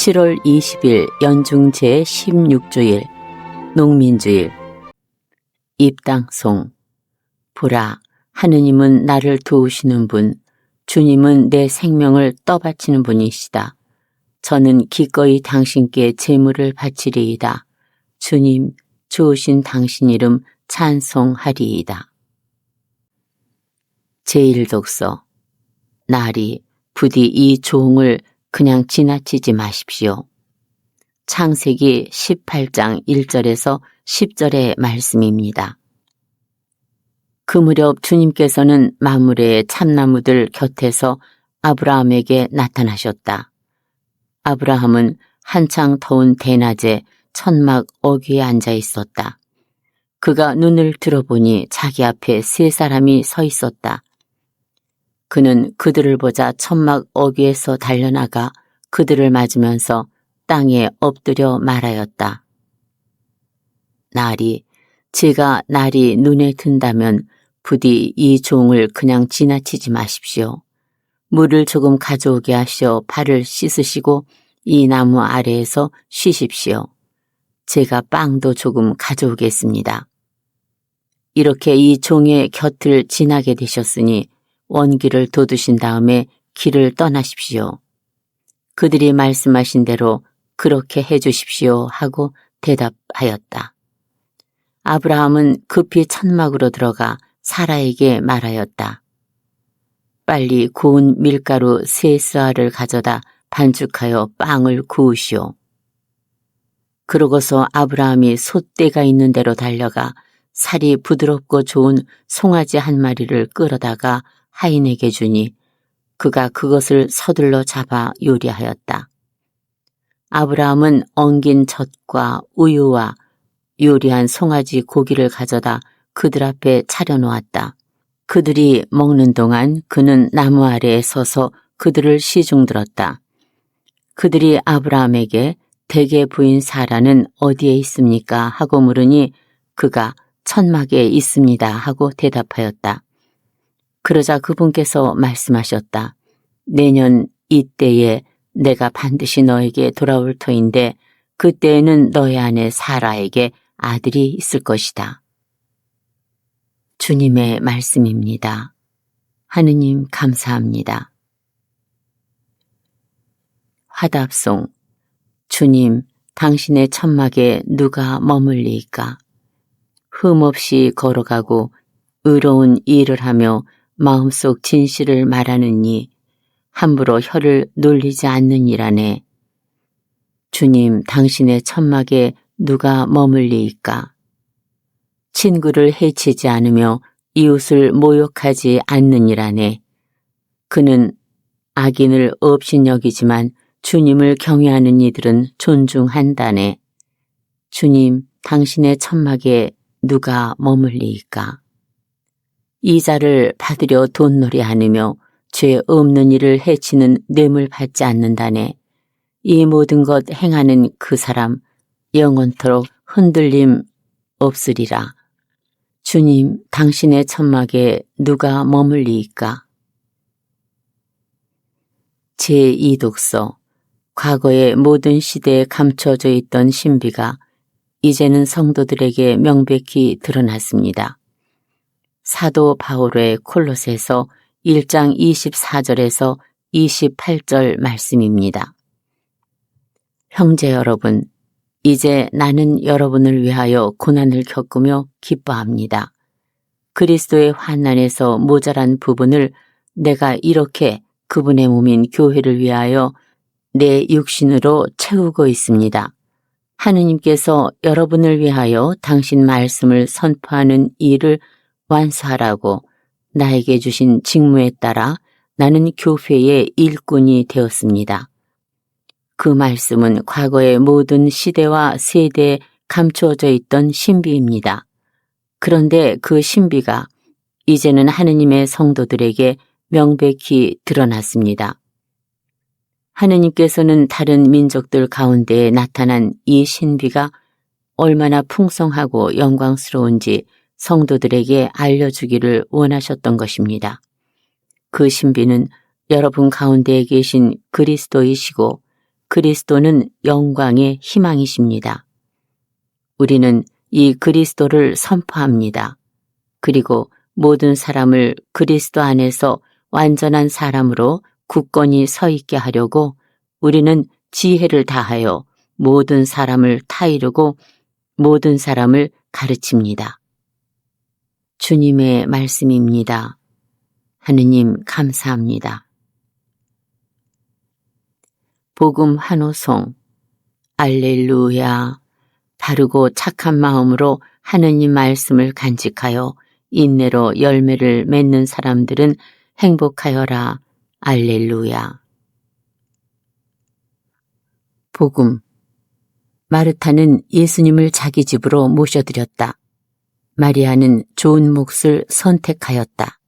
7월 20일 연중 제16주일 농민주일 입당송 보라 하느님은 나를 도우시는 분 주님은 내 생명을 떠바치는 분이시다. 저는 기꺼이 당신께 제물을 바치리이다. 주님 좋으신 당신 이름 찬송하리이다. 제1독서 날이 부디 이 종을 그냥 지나치지 마십시오. 창세기 18장 1절에서 10절의 말씀입니다. 그 무렵 주님께서는 마물의 참나무들 곁에서 아브라함에게 나타나셨다. 아브라함은 한창 더운 대낮에 천막 어귀에 앉아 있었다. 그가 눈을 들어보니 자기 앞에 세 사람이 서 있었다. 그는 그들을 보자 천막 어귀에서 달려나가 그들을 맞으면서 땅에 엎드려 말하였다. 날이 제가 날이 눈에 든다면 부디 이 종을 그냥 지나치지 마십시오. 물을 조금 가져오게 하시어 발을 씻으시고 이 나무 아래에서 쉬십시오. 제가 빵도 조금 가져오겠습니다. 이렇게 이 종의 곁을 지나게 되셨으니 원기를 돋우신 다음에 길을 떠나십시오. 그들이 말씀하신 대로 그렇게 해 주십시오 하고 대답하였다. 아브라함은 급히 천막으로 들어가 사라에게 말하였다. 빨리 고운 밀가루 세 스아를 가져다 반죽하여 빵을 구우시오. 그러고서 아브라함이 솥대가 있는 대로 달려가 살이 부드럽고 좋은 송아지 한 마리를 끌어다가 하인에게 주니 그가 그것을 서둘러 잡아 요리하였다. 아브라함은 엉긴 젖과 우유와 요리한 송아지 고기를 가져다 그들 앞에 차려놓았다. 그들이 먹는 동안 그는 나무 아래에 서서 그들을 시중들었다. 그들이 아브라함에게 대개 부인 사라는 어디에 있습니까? 하고 물으니 그가 천막에 있습니다. 하고 대답하였다. 그러자 그분께서 말씀하셨다. 내년 이때에 내가 반드시 너에게 돌아올 터인데 그때에는 너의 아내 사라에게 아들이 있을 것이다. 주님의 말씀입니다. 하느님 감사합니다. 화답송 주님 당신의 천막에 누가 머물리까? 흠없이 걸어가고 의로운 일을 하며 마음속 진실을 말하는 이 함부로 혀를 놀리지 않는 이라네. 주님 당신의 천막에 누가 머물리까? 친구를 해치지 않으며 이웃을 모욕하지 않느니라네. 그는 악인을 업신여기지만 주님을 경외하는 이들은 존중한다네. 주님, 당신의 천막에 누가 머물리까? 이자를 받으려 돈놀이 하느며 죄 없는 일을 해치는 뇌물 받지 않는다네. 이 모든 것 행하는 그 사람 영원토록 흔들림 없으리라. 주님, 당신의 천막에 누가 머물리까? 제2독서 과거의 모든 시대에 감춰져 있던 신비가 이제는 성도들에게 명백히 드러났습니다. 사도 바울의 콜로세서 1장 24절에서 28절 말씀입니다. 형제 여러분, 이제 나는 여러분을 위하여 고난을 겪으며 기뻐합니다. 그리스도의 환난에서 모자란 부분을 내가 이렇게 그분의 몸인 교회를 위하여 내 육신으로 채우고 있습니다. 하느님께서 여러분을 위하여 당신 말씀을 선포하는 일을 완수하라고 나에게 주신 직무에 따라 나는 교회의 일꾼이 되었습니다. 그 말씀은 과거의 모든 시대와 세대에 감추어져 있던 신비입니다. 그런데 그 신비가 이제는 하느님의 성도들에게 명백히 드러났습니다. 하느님께서는 다른 민족들 가운데 나타난 이 신비가 얼마나 풍성하고 영광스러운지 성도들에게 알려주기를 원하셨던 것입니다. 그 신비는 여러분 가운데에 계신 그리스도이시고 그리스도는 영광의 희망이십니다. 우리는 이 그리스도를 선포합니다. 그리고 모든 사람을 그리스도 안에서 완전한 사람으로 굳건히 서 있게 하려고 우리는 지혜를 다하여 모든 사람을 타이르고 모든 사람을 가르칩니다. 주님의 말씀입니다. 하느님 감사합니다. 복음 한호송 알렐루야 바르고 착한 마음으로 하느님 말씀을 간직하여 인내로 열매를 맺는 사람들은 행복하여라. 알렐루야. 복음 마르타는 예수님을 자기 집으로 모셔드렸다. 마리아는 좋은 몫을 선택하였다.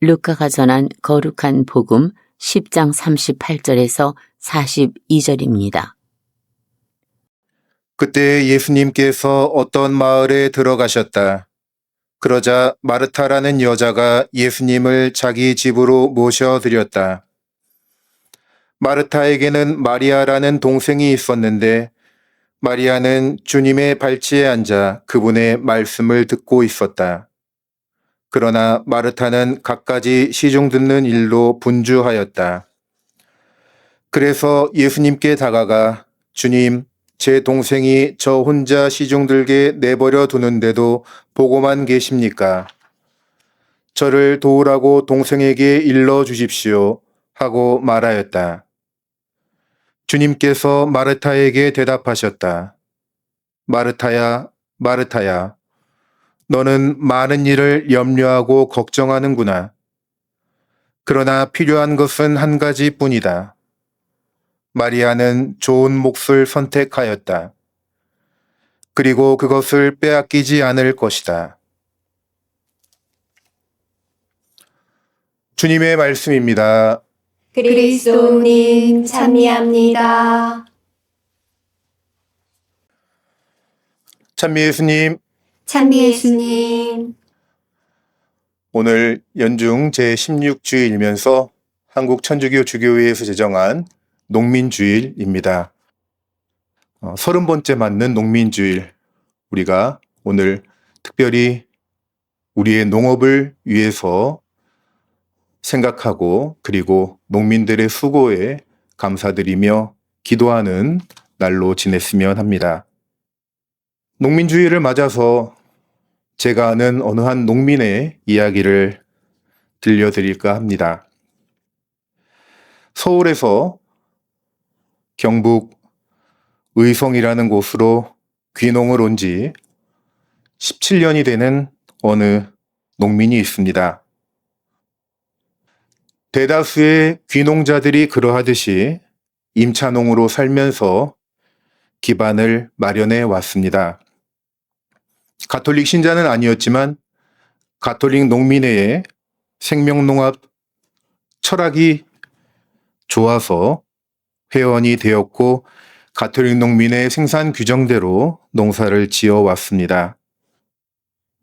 루카가 전한 거룩한 복음 10장 38절에서 42절입니다. 그때 예수님께서 어떤 마을에 들어가셨다. 그러자 마르타라는 여자가 예수님을 자기 집으로 모셔드렸다. 마르타에게는 마리아라는 동생이 있었는데 마리아는 주님의 발치에 앉아 그분의 말씀을 듣고 있었다. 그러나 마르타는 갖가지 시중 듣는 일로 분주하였다. 그래서 예수님께 다가가 주님, 제 동생이 저 혼자 시중 들게 내버려 두는데도 보고만 계십니까? 저를 도우라고 동생에게 일러 주십시오. 하고 말하였다. 주님께서 마르타에게 대답하셨다. 마르타야, 마르타야, 너는 많은 일을 염려하고 걱정하는구나. 그러나 필요한 것은 한 가지 뿐이다. 마리아는 좋은 몫을 선택하였다. 그리고 그것을 빼앗기지 않을 것이다. 주님의 말씀입니다. 그리스도님 참미합니다. 참미 예수님, 참미 예수님. 오늘 연중 제16주일이면서 한국 천주교 주교회에서 제정한 농민주일입니다. 어, 서른 번째 맞는 농민주일. 우리가 오늘 특별히 우리의 농업을 위해서 생각하고 그리고 농민들의 수고에 감사드리며 기도하는 날로 지냈으면 합니다. 농민주의를 맞아서 제가 아는 어느 한 농민의 이야기를 들려드릴까 합니다. 서울에서 경북 의성이라는 곳으로 귀농을 온 지 17년이 되는 어느 농민이 있습니다. 대다수의 귀농자들이 그러하듯이 임차농으로 살면서 기반을 마련해 왔습니다. 가톨릭 신자는 아니었지만 가톨릭 농민회의 생명농업 철학이 좋아서 회원이 되었고 가톨릭 농민의 생산 규정대로 농사를 지어 왔습니다.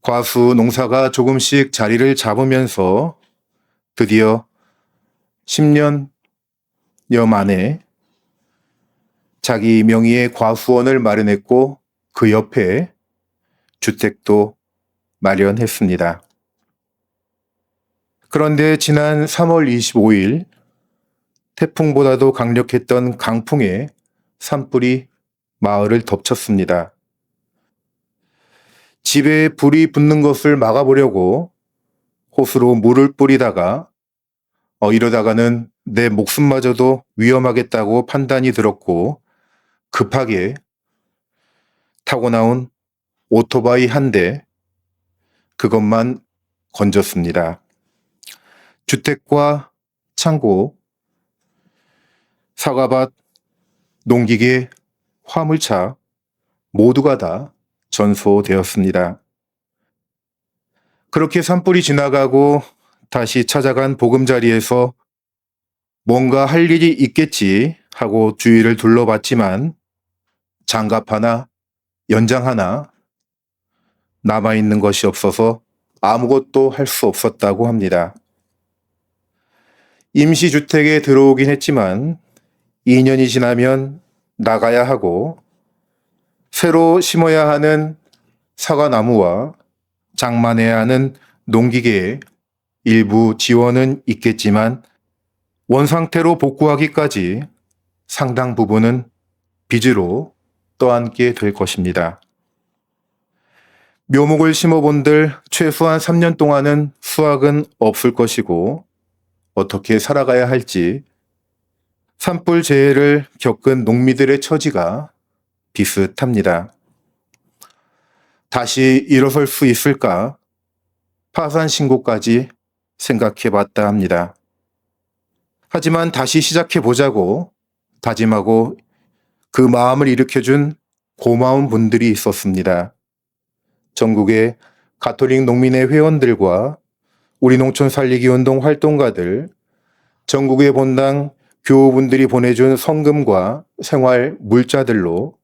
과수 농사가 조금씩 자리를 잡으면서 드디어 10년여 만에 자기 명의의 과수원을 마련했고 그 옆에 주택도 마련했습니다. 그런데 지난 3월 25일 태풍보다도 강력했던 강풍에 산불이 마을을 덮쳤습니다. 집에 불이 붙는 것을 막아보려고 호수로 물을 뿌리다가 어, 이러다가는 내 목숨마저도 위험하겠다고 판단이 들었고 급하게 타고 나온 오토바이 한 대 그것만 건졌습니다. 주택과 창고, 사과밭, 농기계, 화물차 모두가 다 전소되었습니다. 그렇게 산불이 지나가고 다시 찾아간 보금자리에서 뭔가 할 일이 있겠지 하고 주위를 둘러봤지만 장갑 하나, 연장 하나 남아있는 것이 없어서 아무것도 할 수 없었다고 합니다. 임시주택에 들어오긴 했지만 2년이 지나면 나가야 하고 새로 심어야 하는 사과나무와 장만해야 하는 농기계에 일부 지원은 있겠지만 원상태로 복구하기까지 상당 부분은 빚으로 떠안게 될 것입니다. 묘목을 심어본들 최소한 3년 동안은 수확은 없을 것이고 어떻게 살아가야 할지 산불 재해를 겪은 농민들의 처지가 비슷합니다. 다시 일어설 수 있을까? 파산 신고까지 생각해 봤다 합니다. 하지만 다시 시작해 보자고 다짐하고 그 마음을 일으켜준 고마운 분들이 있었습니다. 전국의 가톨릭 농민회 회원들과 우리 농촌 살리기 운동 활동가들, 전국의 본당 교우분들이 보내준 성금과 생활 물자들로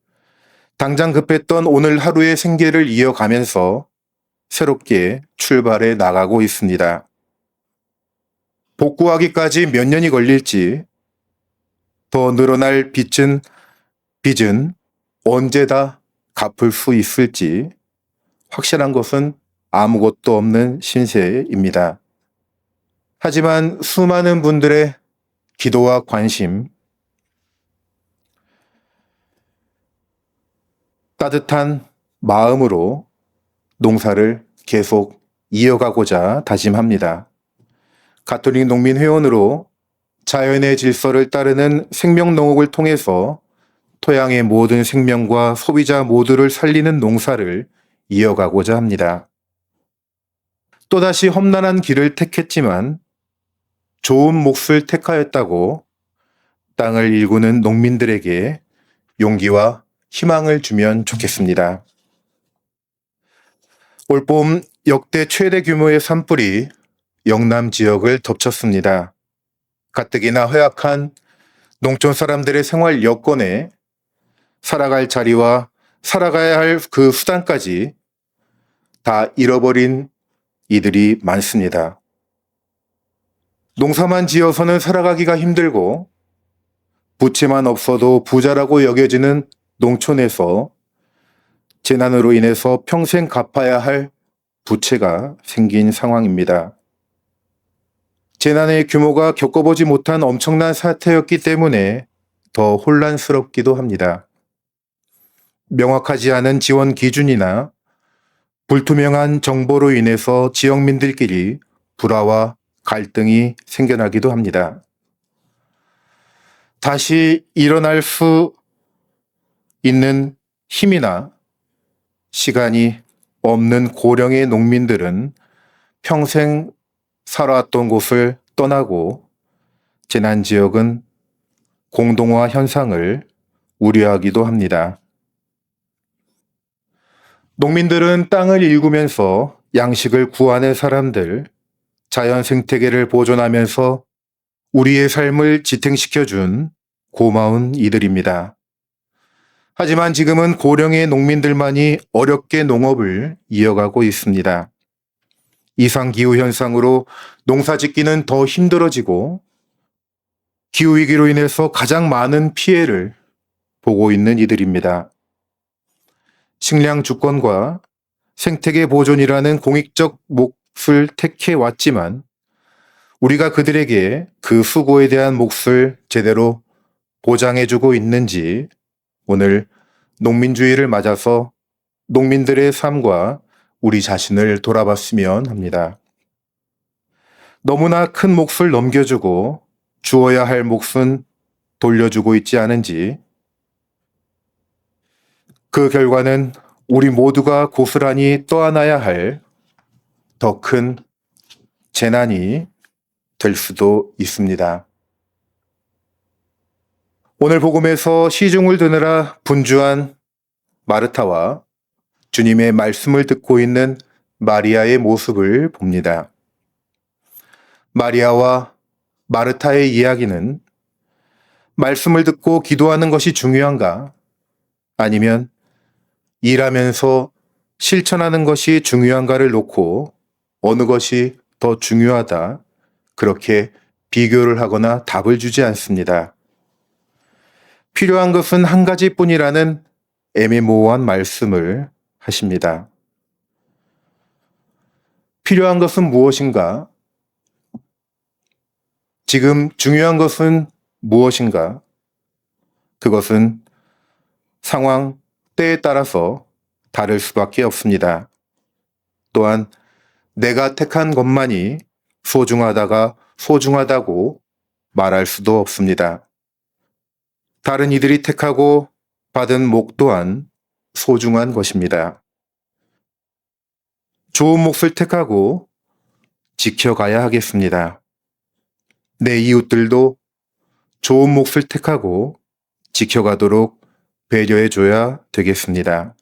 당장 급했던 오늘 하루의 생계를 이어가면서 새롭게 출발해 나가고 있습니다. 복구하기까지 몇 년이 걸릴지 더 늘어날 빚은 빚은 언제 다 갚을 수 있을지 확실한 것은 아무것도 없는 신세입니다. 하지만 수많은 분들의 기도와 관심, 따뜻한 마음으로 농사를 계속 이어가고자 다짐합니다. 가톨릭 농민 회원으로 자연의 질서를 따르는 생명농업을 통해서 토양의 모든 생명과 소비자 모두를 살리는 농사를 이어가고자 합니다. 또다시 험난한 길을 택했지만 좋은 몫을 택하였다고 땅을 일구는 농민들에게 용기와 희망을 주면 좋겠습니다. 올봄 역대 최대 규모의 산불이 영남 지역을 덮쳤습니다. 가뜩이나 허약한 농촌 사람들의 생활 여건에 살아갈 자리와 살아가야 할 그 수단까지 다 잃어버린 이들이 많습니다. 농사만 지어서는 살아가기가 힘들고 부채만 없어도 부자라고 여겨지는 농촌에서 재난으로 인해서 평생 갚아야 할 부채가 생긴 상황입니다. 재난의 규모가 겪어보지 못한 엄청난 사태였기 때문에 더 혼란스럽기도 합니다. 명확하지 않은 지원 기준이나 불투명한 정보로 인해서 지역민들끼리 불화와 갈등이 생겨나기도 합니다. 다시 일어날 수 있는 힘이나 시간이 없는 고령의 농민들은 평생 살아왔던 곳을 떠나고 재난 지역은 공동화 현상을 우려하기도 합니다. 농민들은 땅을 일구면서 양식을 구하는 사람들, 자연 생태계를 보존하면서 우리의 삶을 지탱시켜준 고마운 이들입니다. 하지만 지금은 고령의 농민들만이 어렵게 농업을 이어가고 있습니다. 이상기후 현상으로 농사 짓기는 더 힘들어지고 기후위기로 인해서 가장 많은 피해를 보고 있는 이들입니다. 식량 주권과 생태계 보존이라는 공익적 몫을 택해 왔지만 우리가 그들에게 그 수고에 대한 몫을 제대로 보장해주고 있는지 오늘 농민주의를 맞아서 농민들의 삶과 우리 자신을 돌아봤으면 합니다. 너무나 큰 몫을 넘겨주고 주어야 할 몫은 돌려주고 있지 않은지 그 결과는 우리 모두가 고스란히 떠안아야 할 더 큰 재난이 될 수도 있습니다. 오늘 복음에서 시중을 드느라 분주한 마르타와 주님의 말씀을 듣고 있는 마리아의 모습을 봅니다. 마리아와 마르타의 이야기는 말씀을 듣고 기도하는 것이 중요한가? 아니면 일하면서 실천하는 것이 중요한가를 놓고 어느 것이 더 중요하다. 그렇게 비교를 하거나 답을 주지 않습니다. 필요한 것은 한 가지뿐이라는 애매모호한 말씀을 하십니다. 필요한 것은 무엇인가? 지금 중요한 것은 무엇인가? 그것은 상황, 때에 따라서 다를 수밖에 없습니다. 또한 내가 택한 것만이 소중하다가 소중하다고 말할 수도 없습니다. 다른 이들이 택하고 받은 목 또한 소중한 것입니다. 좋은 몫을 택하고 지켜가야 하겠습니다. 내 이웃들도 좋은 몫을 택하고 지켜가도록 배려해 줘야 되겠습니다.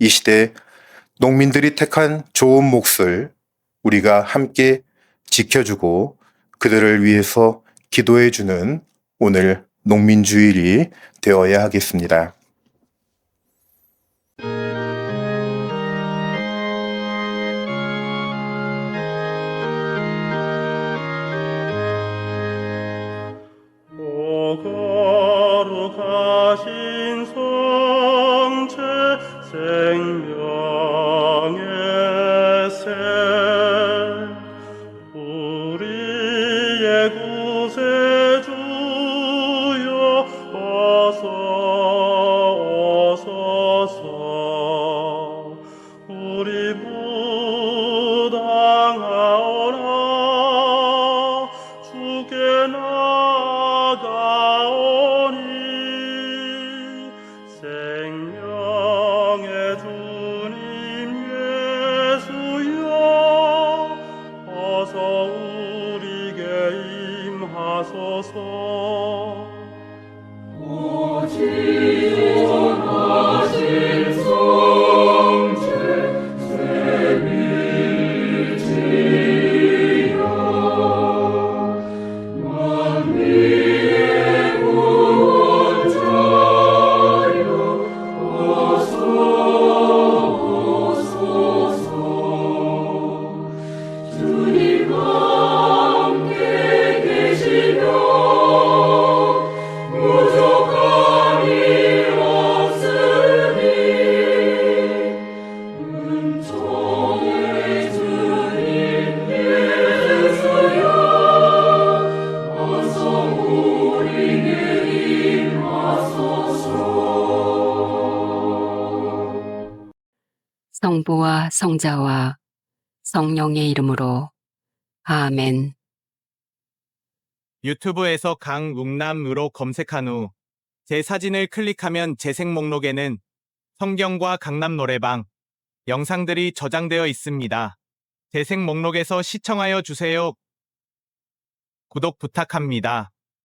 이 시대 농민들이 택한 좋은 몫을 우리가 함께 지켜주고 그들을 위해서 기도해 주는 오늘 농민주일이 되어야 하겠습니다. 성부와 성자와 성령의 이름으로 아멘. 유튜브에서 강웅남으로 검색한 후 제 사진을 클릭하면 재생 목록에는 성경과 강남 노래방 영상들이 저장되어 있습니다. 재생 목록에서 시청하여 주세요. 구독 부탁합니다.